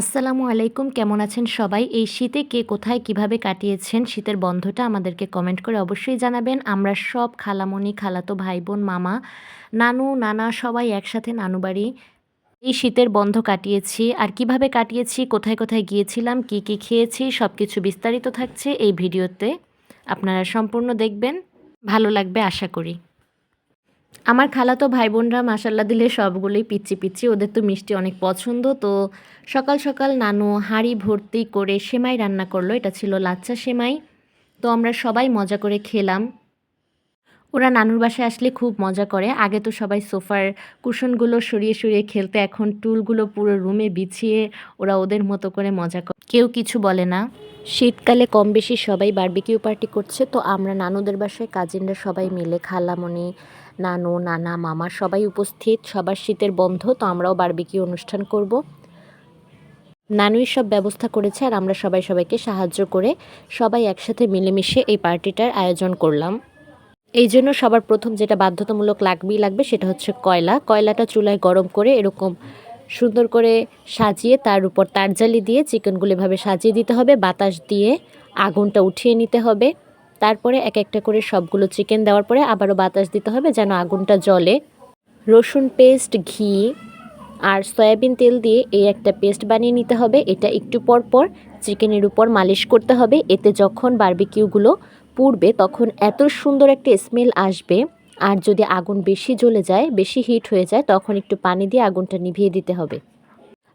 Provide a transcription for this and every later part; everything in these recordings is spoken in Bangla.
আসসালামু আলাইকুম, কেমন আছেন সবাই? এই শীতে কে কোথায় কীভাবে কাটিয়েছেন শীতের বন্ধটা আমাদেরকে কমেন্ট করে অবশ্যই জানাবেন। আমরা সব খালামণি, খালাতো ভাই বোন মামা, নানু, নানা সবাই একসাথে নানু বাড়ি এই শীতের বন্ধ কাটিয়েছি। আর কীভাবে কাটিয়েছি, কোথায় কোথায় গিয়েছিলাম, কি কি খেয়েছি সব কিছু বিস্তারিত থাকছে এই ভিডিওতে। আপনারা সম্পূর্ণ দেখবেন। ভালো লাগবে আশা করি। আমার খালাতো ভাই বোনরা মাসাল্লা দিলে সবগুলোই পিচ্ছি পিচ্ছি ওদের তো মিষ্টি অনেক পছন্দ। তো সকাল সকাল নানু হাঁড়ি ভর্তি করে সেমাই রান্না করল, এটা ছিল লাচ্চা সেমাই। তো আমরা সবাই মজা করে খেলাম। ওরা নানুর বাসায় আসলে খুব মজা করে। আগে তো সবাই সোফার কুশনগুলো সরিয়ে সরিয়ে খেলতে, এখন টুলগুলো পুরো রুমে বিছিয়ে ওরা ওদের মতো করে মজা করে। কেউ কিছু বলে না। শীতকালে কম বেশি সবাই বারবিকিউ পার্টি করছে, তো আমরা নানুদের বাসায় কাজিনরা সবাই মিলে, খালামণি নানু, নানা, মামা সবাই উপস্থিত, সবার শীতের বন্ধ, তো আমরাও বারবিকিউ অনুষ্ঠান করব। নানুই সব ব্যবস্থা করেছে আর আমরা সবাই সবাইকে সাহায্য করে সবাই একসাথে মিলেমিশে এই পার্টিটার আয়োজন করলাম। এই জন্য সবার প্রথম যেটা বাধ্যতামূলক লাগবেই লাগবে সেটা হচ্ছে কয়লা। কয়লাটা চুলায় গরম করে এরকম সুন্দর করে সাজিয়ে তার উপর তারজালি দিয়ে চিকেনগুলো এভাবে সাজিয়ে দিতে হবে, বাতাস দিয়ে আগুনটা উঠিয়ে নিতে হবে। তারপরে এক একটা করে সবগুলো চিকেন দেওয়ার পরে আবারও বাতাস দিতে হবে যেন আগুনটা জলে রসুন পেস্ট ঘি আর সয়াবিন তেল দিয়ে এই একটা পেস্ট বানিয়ে নিতে হবে। এটা একটু পর পর চিকেনের উপর মালিশ করতে হবে। এতে যখন বারবিকিউগুলো পুড়বে তখন এত সুন্দর একটা স্মেল আসবে। আর যদি আগুন বেশি জ্বলে যায়, বেশি হিট হয়ে যায়, তখন একটু পানি দিয়ে আগুনটা নিভিয়ে দিতে হবে।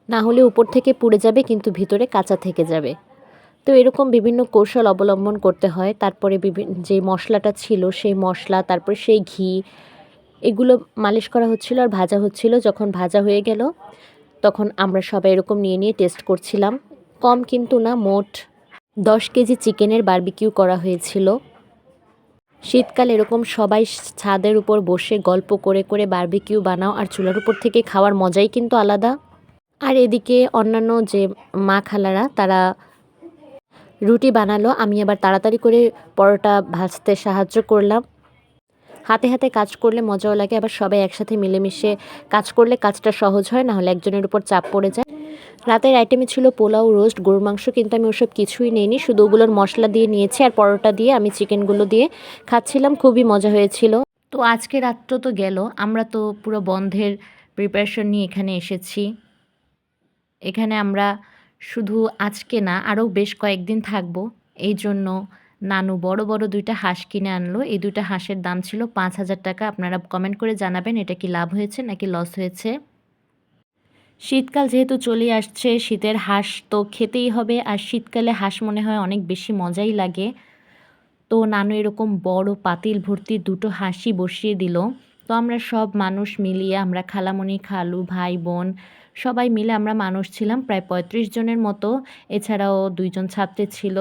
না হলে উপর থেকে পুড়ে যাবে, কিন্তু ভিতরে কাঁচা থেকে যাবে। তো এরকম বিভিন্ন কৌশল অবলম্বন করতে হয়। তারপরে বিভিন্ন যে মশলাটা ছিল সেই মশলা, তারপরে সেই ঘি, এগুলো মালিশ করা হচ্ছিল আর ভাজা হচ্ছিল। যখন ভাজা হয়ে গেল, তখন আমরা সবাই এরকম নিয়ে নিয়ে টেস্ট করছিলাম। কম কিন্তু না, মোট দশ কেজি চিকেনের বারবিকিউ করা হয়েছিল। শীতকাল এরকম সবাই ছাদের উপর বসে গল্প করে করে বারবিকিউ বানাও আর চুলার উপর থেকে খাওয়ার মজাই কিন্তু আলাদা। আর এদিকে অন্যান্য যে মা খালারা, তারা রুটি বানালো। আমি আবার তাড়াতাড়ি করে পরোটা ভাজতে সাহায্য করলাম। হাতে হাতে কাজ করলে মজাও লাগে, আবার সবাই একসাথে মিলেমিশে কাজ করলে কাজটা সহজ হয় না হলে একজনের উপর চাপ পড়ে যায়। রাতের আইটেমে ছিল পোলাও রোস্ট গরুর মাংস, কিন্তু আমি ওসব কিছুই নিইনি। শুধু ওগুলোর মশলা দিয়ে নিয়েছি আর পরোটা দিয়ে আমি চিকেনগুলো দিয়ে খাচ্ছিলাম। খুবই মজা হয়েছিল। তো আজকে রাত্র তো গেল। আমরা তো পুরো বন্ধের প্রিপারেশন নিয়ে এখানে এসেছি। এখানে আমরা শুধু আজকে না, আরও বেশ কয়েকদিন থাকব। এই জন্য নানু বড় বড় দুইটা হাঁস কিনে আনলো। এই দুইটা হাঁসের দাম ছিল পাঁচ হাজার টাকা। আপনারা কমেন্ট করে জানাবেন এটা কি লাভ হয়েছে নাকি লস হয়েছে। শীতকাল যেহেতু চলে আসছে, শীতের হাঁস তো খেতেই হবে। আর শীতকালে হাঁস মনে হয় অনেক বেশি মজাই লাগে। তো নানু এরকম বড় পাতিল ভর্তি দুটো হাঁসি বসিয়ে দিল। তো আমরা সব মানুষ মিলিয়ে আমরা খালামণি খালু, ভাই, বোন সবাই মিলে আমরা মানুষ ছিলাম প্রায় পঁয়ত্রিশ জনের মতো। এছাড়াও দুইজন ছাত্রী ছিল,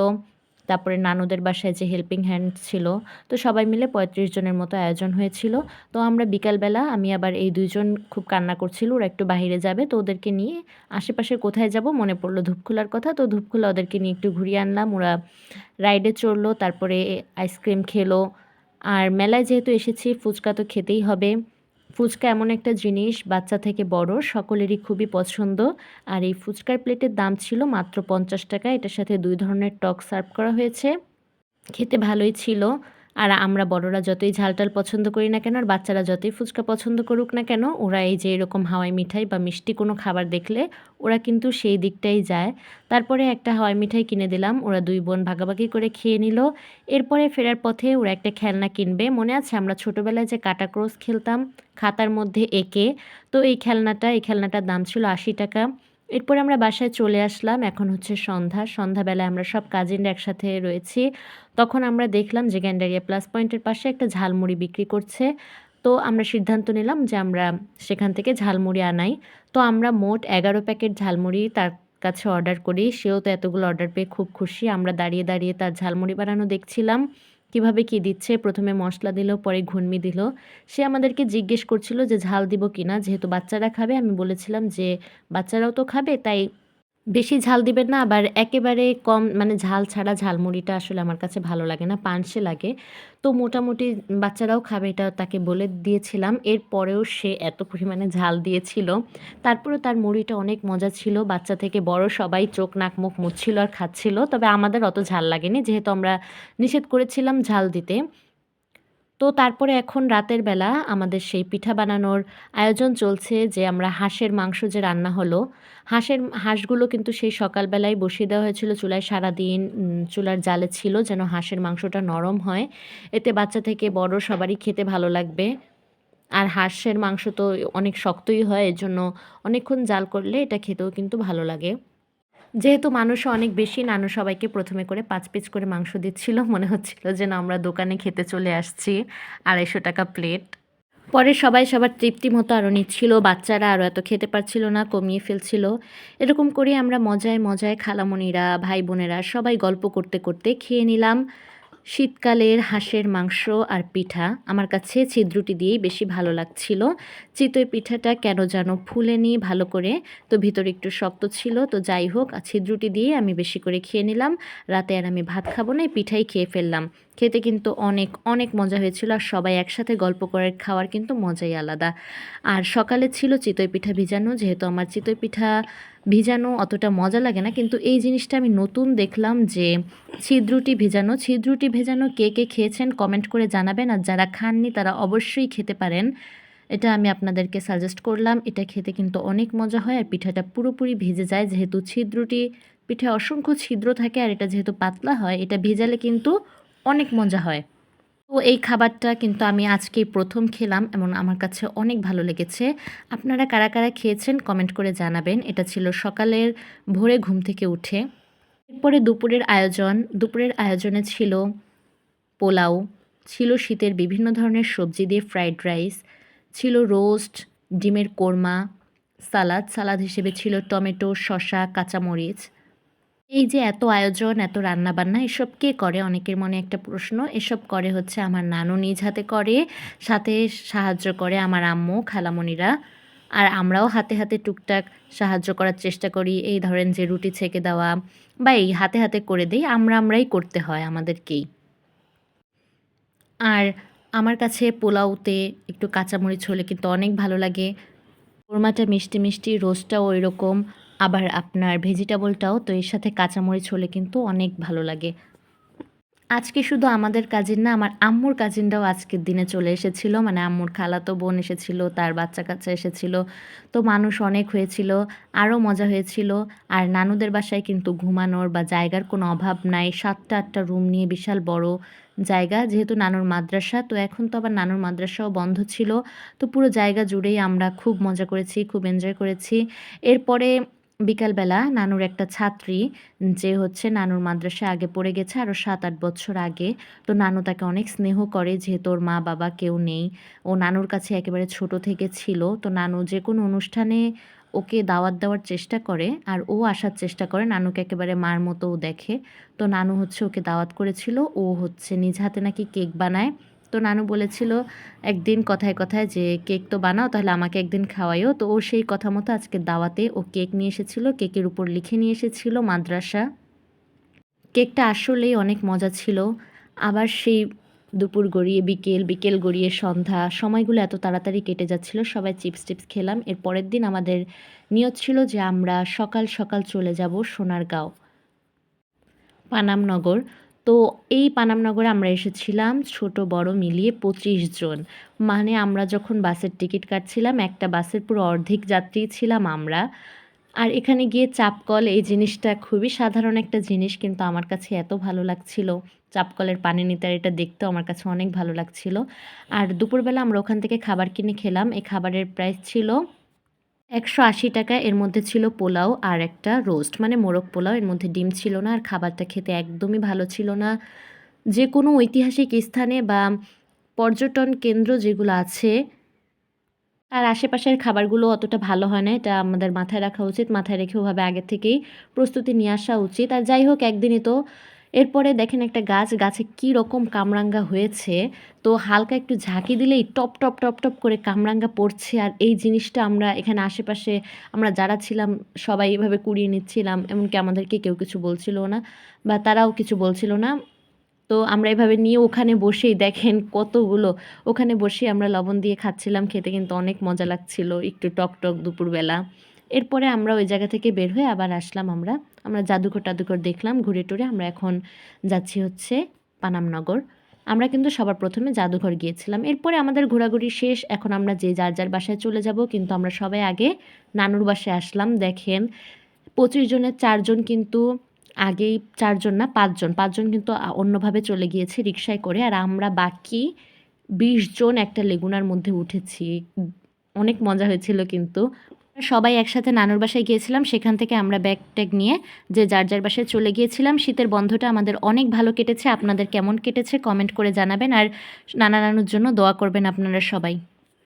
তারপরে নানুদের বাসায় যে হেল্পিং হ্যান্ড ছিল, তো সবাই মিলে পঁয়ত্রিশ জনের মতো আয়োজন হয়েছিল। তো আমরা বিকালবেলা আমি আবার এই দুইজন খুব কান্না করছিল, ওরা একটু বাইরে যাবে, তো ওদেরকে নিয়ে আশেপাশে কোথায় যাব মনে পড়ল ধূপখোলার কথা, তো ধূপখোলা ওদেরকে নিয়ে একটু ঘুরিয়ে আনলাম। ওরা রাইডে চড়লো, তারপরে আইসক্রিম খেলো আর মেলায় যেহেতু এসেছি, ফুচকা তো খেতেই হবে। ফুচকা এমন একটা জিনিস, বাচ্চা থেকে বড়, সকলেরই খুবই পছন্দ। আর এই ফুচকার প্লেটের দাম ছিল মাত্র পঞ্চাশ টাকা। এটার সাথে দুই ধরনের টক সার্ভ করা হয়েছে। খেতে ভালোই ছিল। আর আমরা বড়রা যতই ঝালটাল পছন্দ করি না কেন, আর বাচ্চারা যতই ফুচকা পছন্দ করুক না কেন, ওরা এই যে এরকম হাওয়াই মিঠাই বা মিষ্টি কোনো খাবার দেখলে ওরা কিন্তু সেই দিকটাই যায়। তারপরে একটা হাওয়াই মিঠাই কিনে দিলাম, ওরা দুই বোন ভাগাভাগি করে খেয়ে নিল। এরপরে ফেরার পথে ওরা একটা খেলনা কিনবে। মনে আছে আমরা ছোটোবেলায় যে কাটা ক্রোস খেলতাম, খাতার মধ্যে এঁকে। তো এই খেলনাটা, এই খেলনাটার দাম ছিল আশি টাকা। এরপর আমরা বাসায় চলে আসলাম, এখন হচ্ছে সন্ধ্যা। সন্ধ্যাবেলায় আমরা সব কাজিনরা একসাথে রয়েছি। তখন আমরা দেখলাম যে গ্যান্ডারিয়া প্লাস পয়েন্টের পাশে একটা ঝালমুড়ি বিক্রি করছে। তো আমরা সিদ্ধান্ত নিলাম যে আমরা সেখান থেকে ঝালমুড়ি আনাই। তো আমরা মোট এগারো প্যাকেট ঝালমুড়ি তার কাছে অর্ডার করি। সেও তো এতগুলো অর্ডার পেয়ে খুব খুশি। আমরা দাঁড়িয়ে দাঁড়িয়ে তার ঝালমুড়ি বানানো দেখছিলাম। কীভাবে কি দিচ্ছে, প্রথমে মশলা দিল, পরে ঘুনমি দিল। সে আমাদেরকে জিজ্ঞেস করছিল যে ঝাল দিব কি না যেহেতু বাচ্চারা খাবে, আমি বলেছিলাম যে বাচ্চারাও তো খাবে, তাই বেশি ঝাল দিবেন না, আবার একেবারে কম মানে ঝাল ছাড়া ঝালমুড়িটা আসলে আমার কাছে ভালো লাগে না, পানসে লাগে। তো মোটামুটি বাচ্চারাও খাবে, এটা তাকে বলে দিয়েছিলাম। এরপরেও সে এত পরিমাণে ঝাল দিয়েছিল। তারপরেও তার মুড়িটা অনেক মজা ছিল। বাচ্চা থেকে বড় সবাই চোখ, নাক, মুখ মুছছিল আর খাচ্ছিল। তবে আমাদের অত ঝাল লাগেনি, যেহেতু আমরা নিষেধ করেছিলাম ঝাল দিতে। তো তারপরে এখন রাতের বেলা আমাদের সেই পিঠা বানানোর আয়োজন চলছে যে আমরা হাঁসের মাংস যে রান্না হলো, হাঁসের হাঁসগুলো কিন্তু সেই সকালবেলায় বসিয়ে দেওয়া হয়েছিল চুলায় সারাদিন চুলার জালে ছিল যেন হাঁসের মাংসটা নরম হয়। এতে বাচ্চা থেকে বড় সবারই খেতে ভালো লাগবে। আর হাঁসের মাংস তো অনেক শক্তই হয় এজন্য অনেকক্ষণ জাল করলে এটা খেতেও কিন্তু ভালো লাগে। যেহেতু মানুষ অনেক বেশি, নানু সবাইকে প্রথমে করে পাঁচ পিস করে মাংস দিচ্ছিল। মনে হচ্ছিল যে, না, আমরা দোকানে খেতে চলে আসছি আড়াইশো টাকা প্লেট পরে সবাই সবার তৃপ্তি মতো আরও নিচ্ছিল। বাচ্চারা আরও এত খেতে পারছিল না, কমিয়ে ফেলছিল। এরকম করে আমরা মজায় মজায় খালামণিরা, ভাই বোনেরা সবাই গল্প করতে করতে খেয়ে নিলাম। শীতকালের হাঁসের মাংস আর পিঠা আমার কাছে ছিদ্রুটি দিয়েই বেশি ভালো লাগছিল। চিতই পিঠাটা কেন যেন ফুলেনি ভালো করে, তো ভিতরে একটু শক্ত ছিল, তো যাই হোক, আর ছিদ্রুটি দিয়ে আমি বেশি করে খেয়ে নিলাম। রাতে আর আমি ভাত খাব না পিঠাই খেয়ে ফেললাম। খেতে কিন্তু অনেক অনেক মজা হয়েছিল, আর সবাই একসাথে গল্প করে খাওয়ার কিন্তু মজাই আলাদা। আর সকালে ছিল চিতই পিঠা ভিজানো, যেহেতু আমার চিতই পিঠা ভিজানো অতটা মজা লাগে না, কিন্তু এই জিনিসটা আমি নতুন দেখলাম যে ছিদ্রুটি ভেজানো ছিদ্রুটি ভেজানো কে কে খেয়েছেন কমেন্ট করে জানাবেন, আর যারা খাননি তারা অবশ্যই খেতে পারেন। এটা আমি আপনাদেরকে সাজেস্ট করলাম, এটা খেতে কিন্তু অনেক মজা হয়, আর পিঠাটা পুরোপুরি ভেজে যায়, যেহেতু ছিদ্রটি পিঠে অসংখ্য ছিদ্র থাকে, আর এটা যেহেতু পাতলা হয়, এটা ভেজালে কিন্তু অনেক মজা হয়। তো এই খাবারটা কিন্তু আমি আজকেই প্রথম খেলাম এমন আমার কাছে অনেক ভালো লেগেছে। আপনারা কারা কারা খেয়েছেন কমেন্ট করে জানাবেন। এটা ছিল সকালের ভোরে ঘুম থেকে উঠে। এরপরে দুপুরের আয়োজন। দুপুরের আয়োজনে ছিল পোলাও, ছিল শীতের বিভিন্ন ধরনের সবজি দিয়ে ফ্রাইড রাইস, ছিল রোস্ট, ডিমের কোরমা, সালাদ। সালাদ হিসেবে ছিল টমেটো, শসা, কাঁচামরিচ। এই যে এত আয়োজন, এত রান্নাবান্না, এসব কে করে? অনেকের মনে একটা প্রশ্ন, এসব করে হচ্ছে আমার নানু নিজ হাতে করে, সাথে সাহায্য করে আমার আম্মু, খালামণিরা। আর আমরাও হাতে হাতে টুকটাক সাহায্য করার চেষ্টা করি, এই ধরেন যে রুটি ছেঁকে দেওয়া বা এই হাতে হাতে করে দিই, আমরা আমরাই করতে হয় আমাদেরকেই। আর আমার কাছে পোলাওতে একটু কাঁচামরিচ হলে কিন্তু অনেক ভালো লাগে। কোরমাটা মিষ্টি মিষ্টি, রোস্টটাও ওই রকম আবার আপনার ভেজিটেবলটাও তো এর সাথে কাঁচামরিচ হলে কিন্তু অনেক ভালো লাগে। আজকে শুধু আমাদের কাজিন না, আমার আম্মুর কাজিনরাও আজকের দিনে চলে এসেছিল। মানে আম্মুর খালাতো বোন এসেছিল, তার বাচ্চা কাচ্চা এসেছিল। তো মানুষ অনেক হয়েছিল, আরও মজা হয়েছিল। আর নানুদের বাসায় কিন্তু ঘুমানোর বা জায়গার কোনো অভাব নাই। সাতটা, আটটা রুম নিয়ে বিশাল বড় জায়গা, যেহেতু নানুর মাদ্রাসা। তো এখন তো আবার নানুর মাদ্রাসাও বন্ধ ছিল। তো পুরো জায়গা জুড়েই আমরা খুব মজা করেছি, খুব এনজয় করেছি। এরপরে বিকালবেলা নানুর একটা ছাত্রী, যে হচ্ছে নানুর মাদ্রাসায় আগে পড়ে গেছে আরও সাত আট বছর আগে। তো নানু তাকে অনেক স্নেহ করে, যেহেতু ওর মা বাবা কেউ নেই। ও নানুর কাছে একেবারে ছোট থেকে ছিল। তো নানু যে কোনো অনুষ্ঠানে ওকে দাওয়াত দেওয়ার চেষ্টা করে আর ও আসার চেষ্টা করে। নানুকে একেবারে মার মতোও দেখে। তো নানু হচ্ছে ওকে দাওয়াত করেছিল। ও হচ্ছে নিজ হাতে নাকি কেক বানায়। তো নানু বলেছিল একদিন কথায় কথায় যে, কেক তো বানাও, তাহলে আমাকে একদিন খাওয়াইও। তো ও সেই কথা মতো আজকে দাওয়াতে ও কেক নিয়ে এসেছিল, কেকের উপর লিখে নিয়ে এসেছিল মাদ্রাসা। কেকটা আসলেই অনেক মজা ছিল। আবার সেই দুপুর গড়িয়ে, বিকেল বিকেল গড়িয়ে সন্ধ্যা, সময়গুলো এত তাড়াতাড়ি কেটে যাচ্ছিল, সবাই চিপস টিপস খেলাম। এর পরের দিন আমাদের নিয়ত ছিল যে আমরা সকাল সকাল চলে যাব সোনারগাঁও, পানামনগর। তো এই পানামনগরে আমরা এসেছিলাম, ছোট, বড় মিলিয়ে পঁচিশ জন। মানে আমরা যখন বাসের টিকিট কাটছিলাম, একটা বাসের পুরো অর্ধেক যাত্রী ছিলাম আমরা। আর এখানে গিয়ে চাপকল, এই জিনিসটা খুবই সাধারণ একটা জিনিস, কিন্তু আমার কাছে এত ভালো লাগছিল। চাপকলের পানি নিতে আর এটা দেখতেও আমার কাছে অনেক ভালো লাগছিল। আর দুপুরবেলা আমরা ওখান থেকে খাবার কিনে খেলাম। এই খাবারের প্রাইস ছিল একশো আশি টাকা এর মধ্যে ছিল পোলাও আর একটা রোস্ট। মানে মোরগ পোলাও, এর মধ্যে ডিম ছিল না আর খাবারটা খেতে একদমই ভালো ছিল না। যে কোনো ঐতিহাসিক স্থানে বা পর্যটন কেন্দ্র যেগুলো আছে আর আশেপাশের খাবারগুলো অতটা ভালো হয় না, এটা আমাদের মাথায় রাখা উচিত। মাথায় রেখে ওভাবে আগে থেকেই প্রস্তুতি নিয়ে আসা উচিত। আর যাই হোক, একদিনই তো এরপরে দেখেন একটা গাছ, গাছে কি রকম কামরাঙ্গা হয়েছে। তো হালকা একটু ঝাঁকি দিলেই টপ টপ টপ টপ করে কামরাঙ্গা পড়ছে। আর এই জিনিসটা আমরা এখানে আশেপাশে আমরা যারা ছিলাম, সবাই এভাবে কুড়িয়ে নিচ্ছিলাম। এমনকি আমাদেরকে কেউ কিছু বলছিল না বা তারাও কিছু বলছিল না। তো আমরা এভাবে নিয়ে ওখানে বসেই দেখেন কতগুলো, ওখানে বসে আমরা লবণ দিয়ে খাচ্ছিলাম। খেতে কিন্তু অনেক মজা লাগছিল একটু টক টক দুপুরবেলা। এরপরে আমরা ওই জায়গা থেকে বের হয়ে আবার আসলাম আমরা। আমরা জাদুঘর টাদুঘর দেখলাম, ঘুরে টুরে আমরা এখন যাচ্ছি হচ্ছে পানামনগর আমরা কিন্তু সবার প্রথমে জাদুঘর গিয়েছিলাম। এরপরে আমাদের ঘোরাঘুরি শেষ, এখন আমরা যে যার যার বাসায় চলে যাব, কিন্তু আমরা সবাই আগে নানুর বাসায় আসলাম। দেখেন, পঁচিশ জনের চারজন কিন্তু আগেই চারজন না, পাঁচজন পাঁচজন কিন্তু অন্যভাবে চলে গিয়েছে রিক্সায় করে। আর আমরা বাকি বিশ জন একটা লেগুনার মধ্যে উঠেছি। অনেক মজা হয়েছিল কিন্তু। সবাই একসাথে নানুর বাসায় গিয়েছিলাম। সেখান থেকে আমরা ব্যাগ ট্যাগ নিয়ে যে যার যার বাসায় চলে গিয়েছিলাম, শীতের বন্ধটা আমাদের অনেক ভালো কেটেছে। আপনাদের কেমন কেটেছে কমেন্ট করে জানাবেন। আর নানা নানুর জন্য দোয়া করবেন আপনারা সবাই।